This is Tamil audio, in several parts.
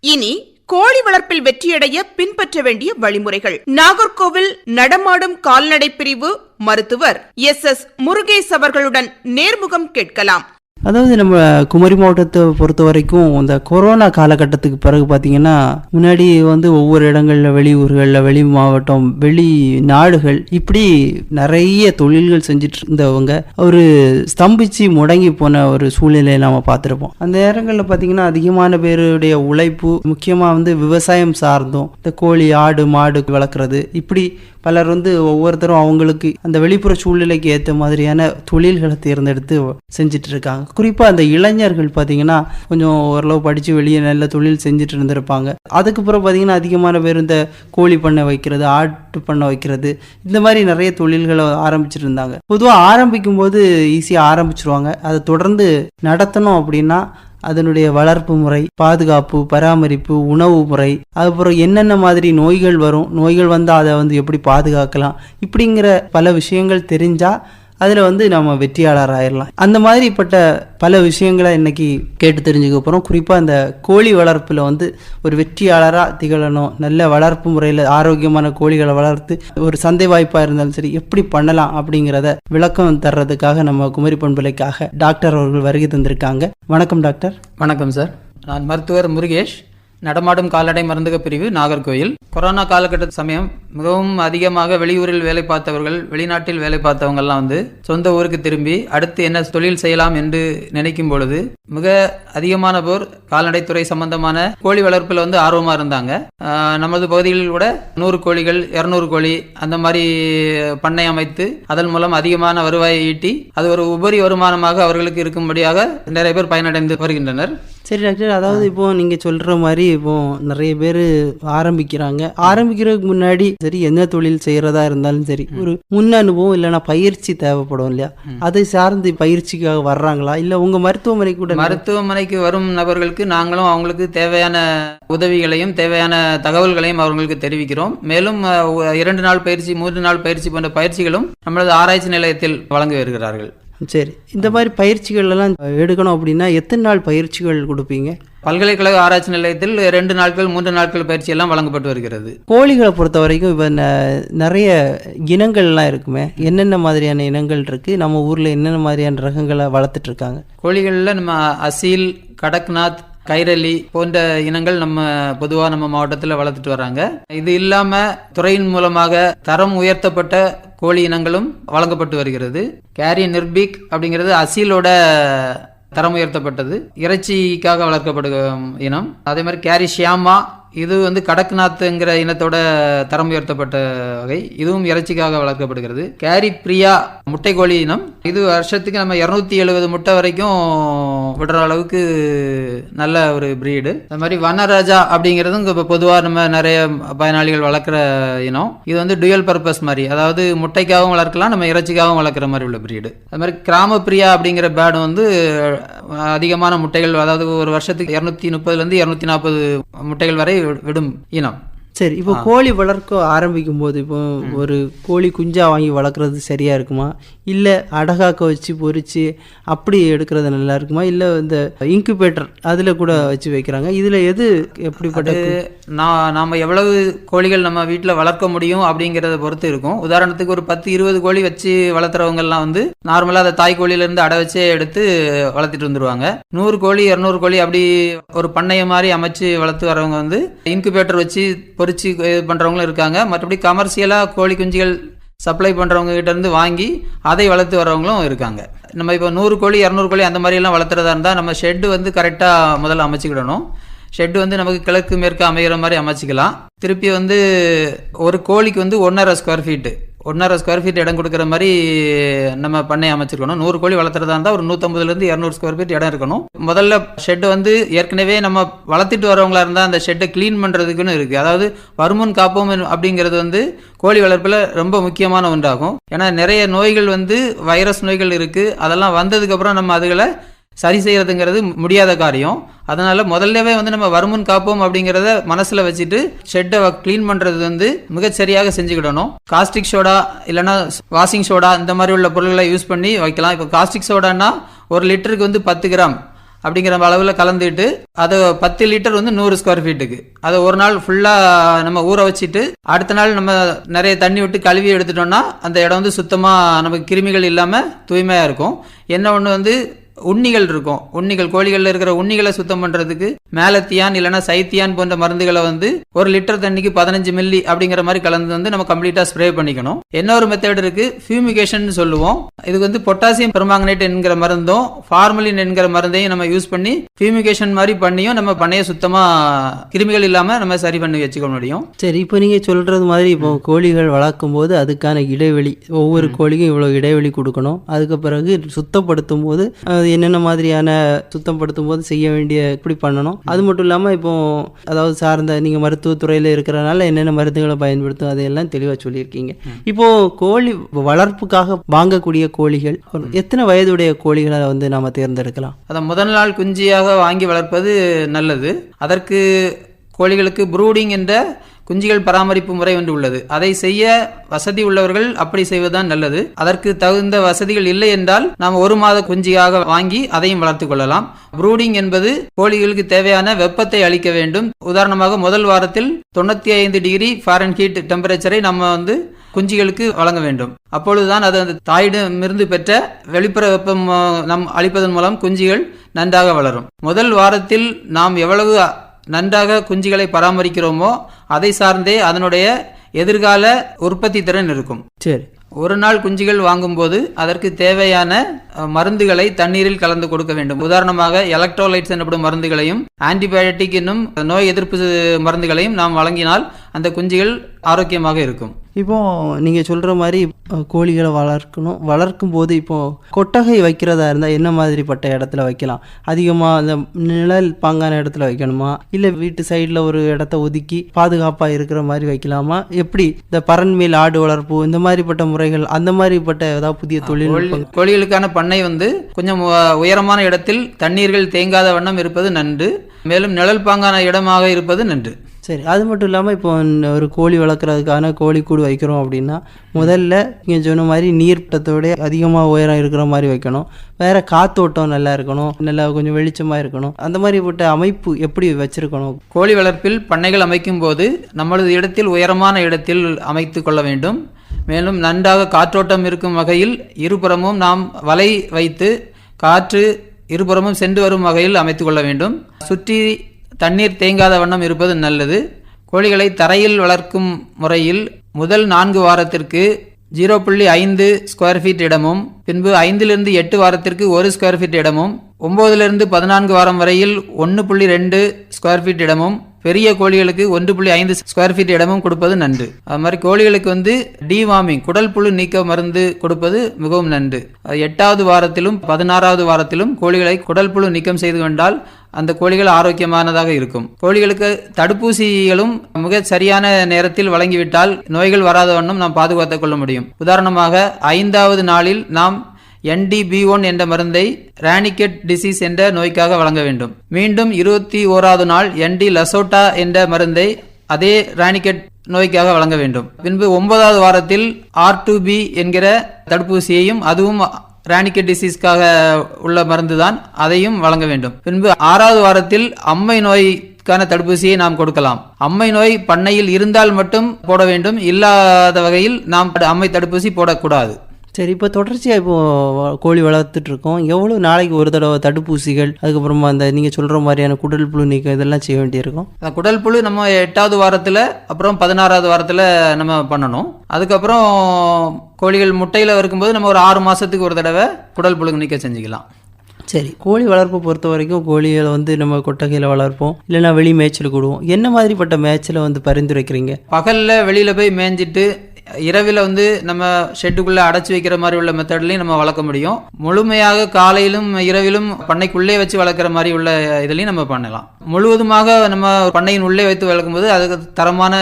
இனி கோழி வளர்ப்பில் வெற்றியடைய பின்பற்ற வேண்டிய வழிமுறைகள். நாகர்கோவில் நடமாடும் கால்நடை பிரிவு மருத்துவர் எஸ் எஸ் முருகேஷ் அவர்களுடன் நேர்முகம் கேட்கலாம். அதாவது நம்ம குமரி மாவட்டத்தை பொறுத்த வரைக்கும் இந்த கொரோனா காலகட்டத்துக்கு பிறகு பார்த்தீங்கன்னா முன்னாடி வந்து ஒவ்வொரு இடங்களில் வெளியூர்களில் வெளி மாவட்டம் வெளி நாடுகள் இப்படி நிறைய தொழில்கள் செஞ்சுட்டு இருந்தவங்க ஒரு ஸ்தம்பிச்சு முடங்கி போன ஒரு சூழ்நிலையை நாம் பார்த்துருப்போம். அந்த நேரங்களில் பார்த்தீங்கன்னா அதிகமான பேருடைய உழைப்பு முக்கியமாக வந்து விவசாயம் சார்ந்தும் இந்த கோழி ஆடு மாடு வளர்க்குறது இப்படி பலர் வந்து ஒவ்வொருத்தரும் அவங்களுக்கு அந்த வெளிப்புற சூழ்நிலைக்கு ஏற்ற மாதிரியான தொழில்களை தேர்ந்தெடுத்து செஞ்சுட்டு இருக்காங்க குறிப்பாக அந்த இளைஞர்கள் பார்த்தீங்கன்னா கொஞ்சம் ஓரளவு படித்து வெளியே நல்ல தொழில் செஞ்சுட்டு இருந்திருப்பாங்க. அதுக்கப்புறம் பார்த்தீங்கன்னா அதிகமான பேர் இந்த கோழி பண்ணை வைக்கிறது ஆட்டு பண்ணை வைக்கிறது இந்த மாதிரி நிறைய தொழில்களை ஆரம்பிச்சிட்டு இருந்தாங்க பொதுவாக ஆரம்பிக்கும் போது ஈஸியாக ஆரம்பிச்சிருவாங்க. அதை தொடர்ந்து நடத்தணும் அப்படின்னா அதனுடைய வளர்ப்பு முறை பாதுகாப்பு பராமரிப்பு உணவு முறை அதுக்கப்புறம் என்னென்ன மாதிரி நோய்கள் வரும் நோய்கள் வந்தால் அதை வந்து எப்படி பாதுகாக்கலாம் இப்படிங்கிற பல விஷயங்கள் தெரிஞ்சால் அதில் வந்து நம்ம வெற்றியாளர் ஆயிடலாம் அந்த மாதிரிப்பட்ட பல விஷயங்களை இன்னைக்கு கேட்டு தெரிஞ்சுக்க போகிறோம் குறிப்பாக இந்த கோழி வளர்ப்பில் வந்து ஒரு வெற்றியாளராக திகழணும். நல்ல வளர்ப்பு முறையில் ஆரோக்கியமான கோழிகளை வளர்த்து ஒரு சந்தை வாய்ப்பாக இருந்தாலும் சரி எப்படி பண்ணலாம் அப்படிங்கிறத விளக்கம் தர்றதுக்காக நம்ம குமரி பண்பலைக்காக டாக்டர் அவர்கள் வருகை தந்திருக்காங்க. வணக்கம் டாக்டர். வணக்கம் சார். நான் மருத்துவர் முருகேஷ். நடமாடும் கால்நடை மருந்தக பிரிவு நாகர்கோயில் கொரோனா காலகட்ட சமயம் மிகவும் அதிகமாக வெளியூரில் வேலை பார்த்தவர்கள் வெளிநாட்டில் வேலை பார்த்தவங்கெல்லாம் வந்து சொந்த ஊருக்கு திரும்பி அடுத்து என்ன தொழில் செய்யலாம் என்று நினைக்கும் பொழுது மிக அதிகமான போர் கால்நடைத்துறை சம்பந்தமான கோழி வளர்ப்பில் வந்து ஆர்வமாக இருந்தாங்க. நமது பகுதிகளில் கூட நூறு கோழிகள் இரநூறு கோழி அந்த மாதிரி பண்ணை அமைத்து அதன் மூலம் அதிகமான வருவாயை ஈட்டி அது ஒரு உபரி வருமானமாக அவர்களுக்கு இருக்கும்படியாக நிறைய பேர் பயனடைந்து வருகின்றனர். சரி டாக்டர் அதாவது இப்போ நீங்க சொல்ற மாதிரி இப்போ நிறைய பேர் ஆரம்பிக்கிறாங்க. ஆரம்பிக்கிறதுக்கு முன்னாடி சரி என்ன தொழில் செய்யறதா இருந்தாலும் சரி ஒரு முன் அனுபவம் இல்லைன்னா பயிற்சி தேவைப்படும் இல்லையா? அதை சார்ந்து பயிற்சிக்காக வர்றாங்களா? இல்ல உங்க மருத்துவமனை கூட மருத்துவமனைக்கு வரும் நபர்களுக்கு நாங்களும் அவங்களுக்கு தேவையான உதவிகளையும் தேவையான தகவல்களையும் அவங்களுக்கு தெரிவிக்கிறோம். மேலும் இரண்டு நாள் பயிற்சி மூன்று நாள் பயிற்சி போன்ற பயிற்சிகளும் நமது ஆராய்ச்சி நிலையத்தில் வழங்கி வருகிறார்கள். சரி இந்த மாதிரி பயிற்சிகள் எல்லாம் எடுக்கணும் அப்படின்னா எத்தனை நாள் பயிற்சிகள் கொடுப்பீங்க? பல்கலைக்கழக ஆராய்ச்சி நிலையத்தில் ரெண்டு நாட்கள் மூன்று நாட்கள் பயிற்சி எல்லாம் வழங்கப்பட்டு வருகிறது. கோழிகளை பொறுத்த வரைக்கும் இப்போ நிறைய இனங்கள்லாம் இருக்குமே. என்னென்ன மாதிரியான இனங்கள் இருக்கு? நம்ம ஊர்ல என்னென்ன மாதிரியான ரகங்களை வளர்த்துட்டு இருக்காங்க கோழிகளில் நம்ம அசீல் கடக்நாத் கைரளி போன்ற இனங்கள் நம்ம பொதுவாக நம்ம மாவட்டத்தில் வளர்த்துட்டு வராங்க. இது இல்லாமல் துறையின் மூலமாக தரம் உயர்த்தப்பட்ட கோழி இனங்களும் வழங்கப்பட்டு வருகிறது. கேரி நிர்பிக் அப்படிங்கிறது அசீலோட தரம் உயர்த்தப்பட்டது. இறைச்சிக்காக வளர்க்கப்படும் இனம். அதே மாதிரி கேரி ஷியாமா இது வந்து கடக்நாத்துங்கிற இனத்தோட தரம் உயர்த்தப்பட்ட வகை. இதுவும் இறைச்சிக்காக வளர்க்கப்படுகிறது. கேரி பிரியா முட்டைக்கோழி இனம். இது வருஷத்துக்கு நம்ம இரநூத்தி எழுபது முட்டை வரைக்கும் விடுற அளவுக்கு நல்ல ஒரு பிரீடு அது மாதிரி வனராஜா அப்படிங்கிறதும் இப்போ பொதுவாக நம்ம நிறைய பயனாளிகள் வளர்க்குற இனம். இது வந்து டுயல் பர்பஸ் மாதிரி. அதாவது முட்டைக்காகவும் வளர்க்கலாம் நம்ம இறைச்சிக்காகவும் வளர்க்குற மாதிரி உள்ள பிரீடு அது மாதிரி கிராம பிரியா அப்படிங்கிற பேர்டு வந்து அதிகமான முட்டைகள் அதாவது ஒரு வருஷத்துக்கு இரநூத்தி முப்பதுலேருந்து இரநூத்தி நாற்பது முட்டைகள் வரை விடும் இனம். சரி இப்போ கோழி வளர்க்க ஆரம்பிக்கும் போது இப்போ ஒரு கோழி குஞ்சா வாங்கி வளர்க்குறது சரியா இருக்குமா? இல்லை அடகாக்க வச்சு பொரிச்சு அப்படி எடுக்கிறது நல்லா இருக்குமா? இல்லை இந்த இன்குபேட்டர் அதில் கூட வச்சு வைக்கிறாங்க. இதில் எது எப்படிப்பட்ட அது நான் நாம எவ்வளவு கோழிகள் நம்ம வீட்டில் வளர்க்க முடியும் அப்படிங்கிறத பொறுத்து இருக்கும். உதாரணத்துக்கு ஒரு பத்து இருபது கோழி வச்சு வளர்த்துறவங்கலாம் வந்து நார்மலாக அந்த தாய் கோழியிலேருந்து அடை வச்சே எடுத்து வளர்த்துட்டு வந்துருவாங்க. நூறு கோழி இரநூறு கோழி அப்படி ஒரு பண்ணைய மாதிரி அமைச்சு வளர்த்து வரவங்க வந்து இன்குபேட்டர் வச்சு பொறிச்சு இது பண்ணுறவங்களும் இருக்காங்க. மற்றபடி கமர்ஷியலாக கோழி குஞ்சுகள் சப்ளை பண்ணுறவங்க வாங்கி அதை வளர்த்து வரவங்களும் இருக்காங்க. நம்ம இப்போ நூறு கோழி இரநூறு கோழி அந்த மாதிரியெல்லாம் வளர்த்துறதா இருந்தால் நம்ம ஷெட்டு வந்து கரெக்டாக முதல்ல அமைச்சிக்கிடணும். ஷெட்டு வந்து நமக்கு கிழக்கு மேற்கு அமைகிற மாதிரி அமைச்சிக்கலாம். திருப்பி வந்து ஒரு கோழிக்கு வந்து ஒன்றரை ஸ்கொயர் ஃபீட்டு ஒன்றரை ஸ்கொயர் ஃபீட் இடம் கொடுக்குற மாதிரி நம்ம பண்ணை அமைச்சிருக்கணும். நூறு கோழி வளர்த்துறதா இருந்தால் ஒரு நூற்றம்பதுலேருந்து இரநூறு ஸ்கொயர் ஃபீட் இடம் இருக்கணும். முதல்ல ஷெட்டு வந்து ஏற்கனவே நம்ம வளர்த்துட்டு வரவங்களா இருந்தால் அந்த ஷெட்டை க்ளீன் பண்ணுறதுக்குன்னு இருக்குது அதாவது வருமுன் காப்போம் அப்படிங்கிறது வந்து கோழி வளர்ப்பில் ரொம்ப முக்கியமான ஒன்றாகும். ஏன்னா நிறைய நோய்கள் வந்து வைரஸ் நோய்கள் இருக்குது அதெல்லாம் வந்ததுக்கப்புறம் நம்ம அதுகளை சரி செய்யறதுங்கிறது முடியாத காரியம். அதனால் முதல்லவே வந்து நம்ம வருமுன் காப்போம் அப்படிங்கிறத மனசில் வச்சுட்டு ஷெட்டை க்ளீன் பண்ணுறது வந்து மிகச்சரியாக செஞ்சுக்கிடணும். காஸ்டிக் சோடா இல்லைன்னா வாஷிங் சோடா இந்த மாதிரி உள்ள பொருள்களை யூஸ் பண்ணி வைக்கலாம். இப்போ காஸ்டிக் சோடானா ஒரு லிட்டருக்கு வந்து பத்து கிராம் அப்படிங்கிற அளவில் கலந்துட்டு அதை பத்து லிட்டர் வந்து நூறு ஸ்கொயர் ஃபீட்டுக்கு அதை ஒரு நாள் ஃபுல்லாக நம்ம ஊற வச்சுட்டு அடுத்த நாள் நம்ம நிறைய தண்ணி விட்டு கழுவி எடுத்துட்டோம்னா அந்த இடம் வந்து சுத்தமாக நமக்கு கிருமிகள் இல்லாமல் தூய்மையாக இருக்கும். என்ன ஒன்று வந்து உண்ணிகள் இருக்கும். உண்ணிகள் கோழிகள்ல இருக்கிற உண்ணிகளை சுத்தம் பண்றதுக்கு மேலத்தியான் இல்லைன்னா சைத்தியான் போன்ற மருந்துகளை வந்து ஒரு லிட்டர் தண்ணிக்கு பதினஞ்சு மில்லி அப்படிங்கிற மாதிரி கலந்து வந்து நம்ம கம்ப்ளீட்டா ஸ்ப்ரே பண்ணிக்கணும். இன்னொரு மெத்தட் இருக்கு? ஃபியூமிகேஷன் சொல்லுவோம். இதுக்கு வந்து பொட்டாசியம் பெர்மாங்கனேட் என்கிற மருந்தும் ஃபார்மலின் என்கிற மருந்தையும் நம்ம யூஸ் பண்ணி ஃபியூமிகேஷன் மாதிரி பண்ணியும் நம்ம பண்ணைய சுத்தமா கிருமிகள் இல்லாம நம்ம சரி பண்ணி வச்சுக்க முடியும். சரி இப்போ நீங்கள் சொல்கிறது மாதிரி இப்போ கோழிகள் வளர்க்கும் போது அதுக்கான இடைவெளி ஒவ்வொரு கோழிக்கும் இவ்வளோ இடைவெளி கொடுக்கணும். அதுக்கு பிறகு சுத்தப்படுத்தும் போது அது என்னென்ன மாதிரியான சுத்தப்படுத்தும் போது செய்ய வேண்டிய இப்படி பண்ணணும். அது மட்டும் இல்லாமல் இப்போ அதாவது சார்ந்த நீங்கள் மருத்துவத்துறையில் இருக்கிறனால என்னென்ன மருந்துகளை பயன்படுத்தும் அதையெல்லாம் தெளிவாக சொல்லியிருக்கீங்க. இப்போ கோழி வளர்ப்புக்காக வாங்கக்கூடிய கோழிகள் எத்தனை வயதுடைய கோழிகளை வந்து நாம் தேர்ந்தெடுக்கலாம்? அதை முதல் நாள் குஞ்சியாக வாங்கி வளர்ப்பது நல்லது. அதற்கு கோழிகளுக்கு ப்ரூடிங் என்ற குஞ்சுகள் பராமரிப்பு முறை ஒன்று உள்ளது. அதை செய்ய வசதி உள்ளவர்கள் அப்படி செய்வதுதான் நல்லது. அதற்கு தகுந்த வசதிகள் இல்லை என்றால் நாம் ஒரு மாத குஞ்சியாக வாங்கி அதையும் வளர்த்துக் கொள்ளலாம். ப்ரூடிங் என்பது கோழிகளுக்கு தேவையான வெப்பத்தை அளிக்க வேண்டும். உதாரணமாக முதல் வாரத்தில் தொண்ணூத்தி ஐந்து டிகிரி ஃபாரன்ஹீட் டெம்பரேச்சரை நம்ம வந்து குஞ்சுகளுக்கு வழங்க வேண்டும். அப்பொழுதுதான் அது அந்த தாயிடமிருந்து பெற்ற வெளிப்புற வெப்பம் நம் அளிப்பதன் மூலம் குஞ்சிகள் நன்றாக வளரும். முதல் வாரத்தில் நாம் எவ்வளவு நன்றாக குஞ்சுகளை பராமரிக்கிறோமோ அதை சார்ந்தே அதனுடைய எதிர்கால உற்பத்தி திறன் இருக்கும். சரி. ஒரு நாள் குஞ்சுகள் வாங்கும்போது அதற்கு தேவையான மருந்துகளை தண்ணீரில் கலந்து கொடுக்க வேண்டும். உதாரணமாக எலக்ட்ரோலைட்ஸ் எனப்படும் மருந்துகளையும் ஆன்டிபயோட்டிக் என்னும் நோய் எதிர்ப்பு மருந்துகளையும் நாம் வழங்கினால் அந்த குஞ்சுகள் ஆரோக்கியமாக இருக்கும். இப்போ நீங்கள் சொல்கிற மாதிரி கோழிகளை வளர்க்கணும். வளர்க்கும் போது இப்போ கொட்டகை வைக்கிறதா இருந்தால் என்ன மாதிரிப்பட்ட இடத்துல வைக்கலாம்? அதிகமாக அந்த நிழல் பாங்கான இடத்துல வைக்கணுமா? இல்லை வீட்டு சைடில் ஒரு இடத்த ஒதுக்கி பாதுகாப்பாக இருக்கிற மாதிரி வைக்கலாமா? எப்படி இந்த பரண்மேல் ஆடு வளர்ப்பு இந்த மாதிரிப்பட்ட முறைகள் அந்த மாதிரிப்பட்ட ஏதாவது புதிய கோழி- கோழிகளுக்கான பண்ணை வந்து கொஞ்சம் உயரமான இடத்தில் தண்ணீர்கள் தேங்காத வண்ணம் இருப்பது நன்று. மேலும் நிழல் பாங்கான இடமாக இருப்பது நன்று. சரி அது மட்டும் இல்லாமல் இப்போ ஒரு கோழி வளர்க்குறதுக்கான கோழி கூடு வைக்கிறோம் அப்படின்னா முதல்ல நீங்கள் சொன்ன மாதிரி நீர்ட்டத்தோடய அதிகமாக உயரம் இருக்கிற மாதிரி வைக்கணும். வேறு காத்தோட்டம் நல்லா இருக்கணும் நல்லா கொஞ்சம் வெளிச்சமாக இருக்கணும். அந்த மாதிரி விட்ட அமைப்பு எப்படி வச்சுருக்கணும்? கோழி வளர்ப்பில் பண்ணைகள் அமைக்கும் போது நம்மளது இடத்தில் உயரமான இடத்தில் அமைத்து கொள்ள வேண்டும். மேலும் நன்றாக காற்றோட்டம் இருக்கும் வகையில் இருபுறமும் நாம் வலை வைத்து காற்று இருபுறமும் சென்று வரும் வகையில் அமைத்து கொள்ள வேண்டும். சுற்றி தண்ணீர் தேங்காத வண்ணம் இருப்பது நல்லது. கோழிகளை தரையில் வளர்க்கும் முறையில் முதல் நான்கு வாரத்திற்கு ஜீரோ புள்ளி ஐந்து ஸ்கொயர் ஃபீட் இடமும் பின்பு ஐந்திலிருந்து எட்டு வாரத்திற்கு ஒரு ஸ்கொயர் ஃபீட் இடமும் ஒன்பதிலிருந்து பதினான்கு வாரம் வரையில் ஒன்று புள்ளி ரெண்டு ஸ்கொயர் ஃபீட் இடமும் பெரிய கோழிகளுக்கு ஒன்று புள்ளி ஐந்து ஸ்கொயர் ஃபீட் இடமும் கொடுப்பது நன்று. அது மாதிரி கோழிகளுக்கு வந்து டிவார்மிங் குடல் புழு நீக்க மருந்து கொடுப்பது மிகவும் நன்று. எட்டாவது வாரத்திலும் பதினாறாவது வாரத்திலும் கோழிகளை குடல் புழு நீக்கம் செய்து கொண்டால் அந்த கோழிகள் ஆரோக்கியமானதாக இருக்கும். கோழிகளுக்கு தடுப்பூசிகளும் மிக சரியான நேரத்தில் வழங்கிவிட்டால் நோய்கள் வராத வண்ணம் நாம் பாதுகாத்துக் கொள்ள முடியும். உதாரணமாக ஐந்தாவது நாளில் நாம் என்டிபி ஒன் என்ற மருந்தை ரானிகெட் டிசீஸ் என்ற நோய்க்காக வழங்க வேண்டும். மீண்டும் இருபத்தி ஓராவது நாள் என்டி லசோட்டா என்ற மருந்தை அதே ரானிகெட் நோய்க்காக வழங்க வேண்டும். பின்பு ஒன்பதாவது வாரத்தில் ஆர் பி என்கிற தடுப்பூசியையும் அதுவும் ரானிகெட் டிசீஸ்க்காக உள்ள மருந்து தான் அதையும் வழங்க வேண்டும். பின்பு ஆறாவது வாரத்தில் அம்மை நோய்க்கான தடுப்பூசியை நாம் கொடுக்கலாம். அம்மை நோய் பண்ணையில் இருந்தால் மட்டும் போட வேண்டும். இல்லாத வகையில் நாம் அம்மை தடுப்பூசி போடக்கூடாது. சரி இப்போ தொடர்ச்சியாக இப்போ வ- கோழி வளர்த்துட்டு இருக்கோம் எவ்வளோ நாளைக்கு ஒரு தடவை தடுப்பூசிகள் அதுக்கப்புறமா அந்த நீங்கள் சொல்கிற மாதிரியான குடல் புழு நீக்கம் இதெல்லாம் செய்ய வேண்டியிருக்கும்? அந்த குடல் புழு நம்ம எட்டாவது வாரத்தில் அப்புறம் பதினாறாவது வாரத்தில் நம்ம பண்ணணும். அதுக்கப்புறம் கோழிகள் முட்டையில் இருக்கும்போது நம்ம ஒரு ஆறு மாதத்துக்கு ஒரு தடவை குடல் புழு நீக்க செஞ்சுக்கலாம். சரி கோழி வளர்ப்பை பொறுத்த வரைக்கும் கோழிகளை வந்து நம்ம கொட்டகையில் வளர்ப்போம். இல்லைன்னா வெளி மேய்ச்சலுக்கு விடுவோம் என்ன மாதிரிப்பட்ட மேய்ச்சலை வந்து பரிந்துரைக்கிறீங்க? பகலில் வெளியில் போய் மேய்ஞ்சிட்டு இரவில் வந்து நம்ம ஷெட்டுக்குள்ளே அடைச்சி வைக்கிற மாதிரி உள்ள மெத்தட்லையும் நம்ம வளர்க்க முடியும். முழுமையாக காலையிலும் இரவிலும் பண்ணைக்குள்ளே வச்சு வளர்க்குற மாதிரி உள்ள இதுலையும் நம்ம பண்ணலாம். முழுவதுமாக நம்ம பண்ணையின் உள்ளே வைத்து வளர்க்கும்போது அதுக்கு தரமான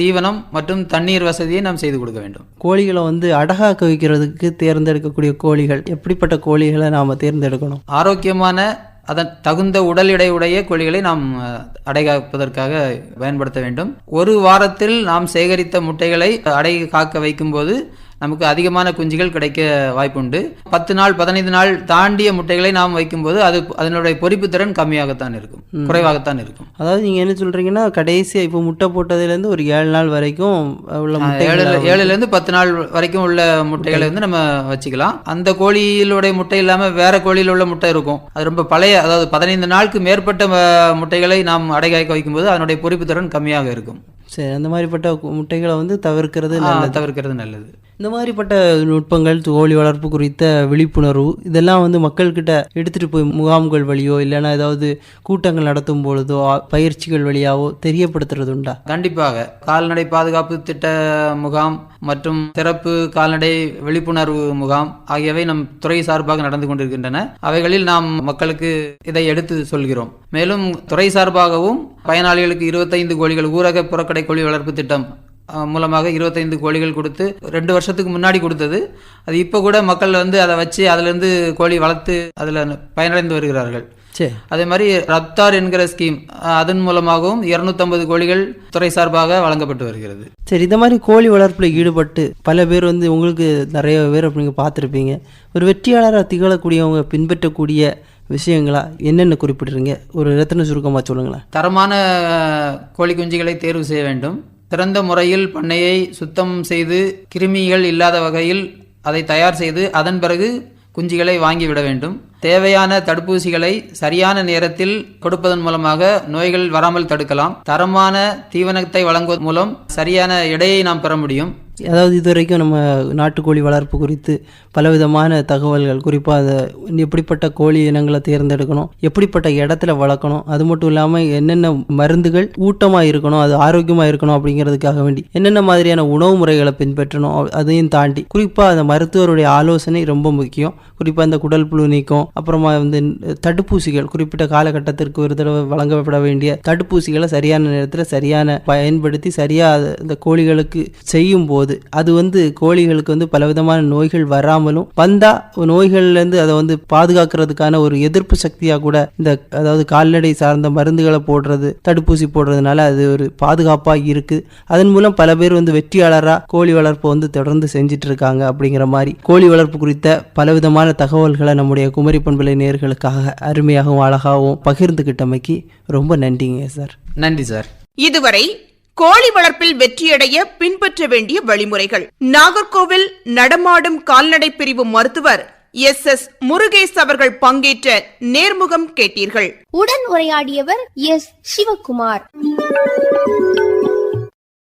தீவனம் மற்றும் தண்ணீர் வசதியை நாம் செய்து கொடுக்க வேண்டும். கோழிகளை வந்து அடகாக்க வைக்கிறதுக்கு தேர்ந்தெடுக்கக்கூடிய கோழிகள் எப்படிப்பட்ட கோழிகளை நாம் தேர்ந்தெடுக்கணும்? ஆரோக்கியமான அதன் தகுந்த உடல் எடையுடைய கோழிகளை நாம் அடை காப்பதற்காக பயன்படுத்த வேண்டும். ஒரு வாரத்தில் நாம் சேகரித்த முட்டைகளை அடை காக்க வைக்கும்போது நமக்கு அதிகமான குஞ்சுகள் கிடைக்க வாய்ப்புண்டு. பத்து நாள் பதினைந்து நாள் தாண்டிய முட்டைகளை நாம் வைக்கும்போது அது அதனுடைய பொறிப்பு திறன் கம்மியாகத்தான் இருக்கும். குறைவாகத்தான் இருக்கும். அதாவது நீங்க என்ன சொல்றீங்கன்னா கடைசியா இப்போ முட்டை போட்டதுலேருந்து ஒரு ஏழு நாள் வரைக்கும் உள்ள ஏழுல முட்டை ஏழுல இருந்து பத்து நாள் வரைக்கும் உள்ள முட்டைகளை வந்து நம்ம வச்சுக்கலாம். அந்த கோழியிலுடைய முட்டை இல்லாம வேற கோழியில் உள்ள முட்டை இருக்கும். அது ரொம்ப பழைய அதாவது பதினைந்து நாளுக்கு மேற்பட்ட முட்டைகளை நாம் அடைகாய்க்க வைக்கும்போது அதனுடைய பொறிப்பு திறன் கம்மியாக இருக்கும். சரி அந்த மாதிரிப்பட்ட முட்டைகளை வந்து தவிர்க்கிறது தவிர்க்கிறது நல்லது. இந்த மாதிரிப்பட்ட நுட்பங்கள் கோழி வளர்ப்பு குறித்த விழிப்புணர்வு இதெல்லாம் வந்து மக்கள்கிட்ட எடுத்துகிட்டு போய் முகாம்கள் வழியோ இல்லைன்னா ஏதாவது கூட்டங்கள் நடத்தும் பொழுதோ பயிற்சிகள் வழியாவோ தெரியப்படுத்துறது உண்டா கண்டிப்பாக. கால்நடை பாதுகாப்பு திட்ட முகாம் மற்றும் சிறப்பு கால்நடை விழிப்புணர்வு முகாம் ஆகியவை நம் துறை சார்பாக நடந்து கொண்டிருக்கின்றன. அவைகளில் நாம் மக்களுக்கு இதை எடுத்து சொல்கிறோம். மேலும் துறை சார்பாகவும் பயனாளிகளுக்கு இருபத்தைந்து கோழிகள் ஊரக புறக்கடை கோழி வளர்ப்பு திட்டம் மூலமாக இருபத்தைந்து கோழிகள் கொடுத்து ரெண்டு வருஷத்துக்கு முன்னாடி கொடுத்தது. அது இப்போ கூட மக்கள் வந்து அதை வச்சு அதிலிருந்து கோழி வளர்த்து அதில் பயனடைந்து வருகிறார்கள். சரி அதே மாதிரி ரப்தார் என்கிற ஸ்கீம் அதன் மூலமாகவும் 250 கோழிகள் துறை சார்பாக வழங்கப்பட்டு வருகிறது. சரி இந்த மாதிரி கோழி வளர்ப்பில் ஈடுபட்டு பல பேர் வந்து உங்களுக்கு நிறைய பேர் நீங்கள் பார்த்துருப்பீங்க. ஒரு வெற்றியாளராக திகழக்கூடியவங்க பின்பற்றக்கூடிய விஷயங்களா? என்னென்ன குறிப்பிடுறீங்க ஒரு ரத்தின சுருக்கமாக சொல்லுங்களேன். தரமான கோழி குஞ்சுகளை தேர்வு செய்ய வேண்டும். சிறந்த முறையில் பண்ணையை சுத்தம் செய்து கிருமிகள் இல்லாத வகையில் அதை தயார் செய்து அதன் பிறகு குஞ்சுகளை வாங்கிவிட வேண்டும். தேவையான தடுப்பூசிகளை சரியான நேரத்தில் கொடுப்பதன் மூலமாக நோய்கள் வராமல் தடுக்கலாம். தரமான தீவனத்தை வழங்குவதன் மூலம் சரியான எடையை நாம் பெற முடியும். அதாவது இது வரைக்கும் நம்ம நாட்டுக்கோழி வளர்ப்பு குறித்து பலவிதமான தகவல்கள் குறிப்பாக அதை எப்படிப்பட்ட கோழி இனங்களை தேர்ந்தெடுக்கணும் எப்படிப்பட்ட இடத்துல வளர்க்கணும் அது மட்டும் இல்லாமல் என்னென்ன மருந்துகள் ஊட்டமாக இருக்கணும் அது ஆரோக்கியமாக இருக்கணும் அப்படிங்கிறதுக்காக வேண்டி என்னென்ன மாதிரியான உணவு முறைகளை பின்பற்றணும் அதையும் தாண்டி குறிப்பாக அந்த மருத்துவருடைய ஆலோசனை ரொம்ப முக்கியம். குறிப்பாக இந்த குடல் புழு நீக்கம் அப்புறமா வந்து தடுப்பூசிகள் குறிப்பிட்ட காலகட்டத்திற்கு ஒரு தடவை வழங்கப்பட வேண்டிய தடுப்பூசிகளை சரியான நேரத்தில் சரியான பயன்படுத்தி சரியாக இந்த கோழிகளுக்கு செய்யும் போது அது வந்து கோழிகளுக்கு வந்து பலவிதமான நோய்கள் வராமலும் வந்தா நோய்கள்லேருந்து அதை வந்து பாதுகாக்கிறதுக்கான ஒரு எதிர்ப்பு சக்தியாக கூட இந்த அதாவது கால்நடை சார்ந்த மருந்துகளை போடுறது தடுப்பூசி போடுறதுனால அது ஒரு பாதுகாப்பாக இருக்கு. அதன் மூலம் பல பேர் வந்து வெற்றியாளராக கோழி வளர்ப்பு வந்து தொடர்ந்து செஞ்சிட்டு இருக்காங்க அப்படிங்கிற மாதிரி கோழி வளர்ப்பு குறித்த பலவிதமான தகவல்களை நம்முடைய குமரி பண்பலை நேயர்களுக்காக அருமையாகவும் அழகாகவும் பகிர்ந்துகிட்டமைக்கு ரொம்ப நன்றிங்க சார் நன்றி சார் இதுவரை கோழி வளர்ப்பில் வெற்றியடைய பின்பற்ற வேண்டிய வழிமுறைகள். நாகர்கோவில் நடமாடும் கால்நடை பிரிவு மருத்துவர் எஸ். எஸ். முருகேஷ் அவர்கள் பங்கேற்ற நேர்முகம் கேட்டீர்கள். உடன் உரையாடியவர் எஸ். சிவகுமார்.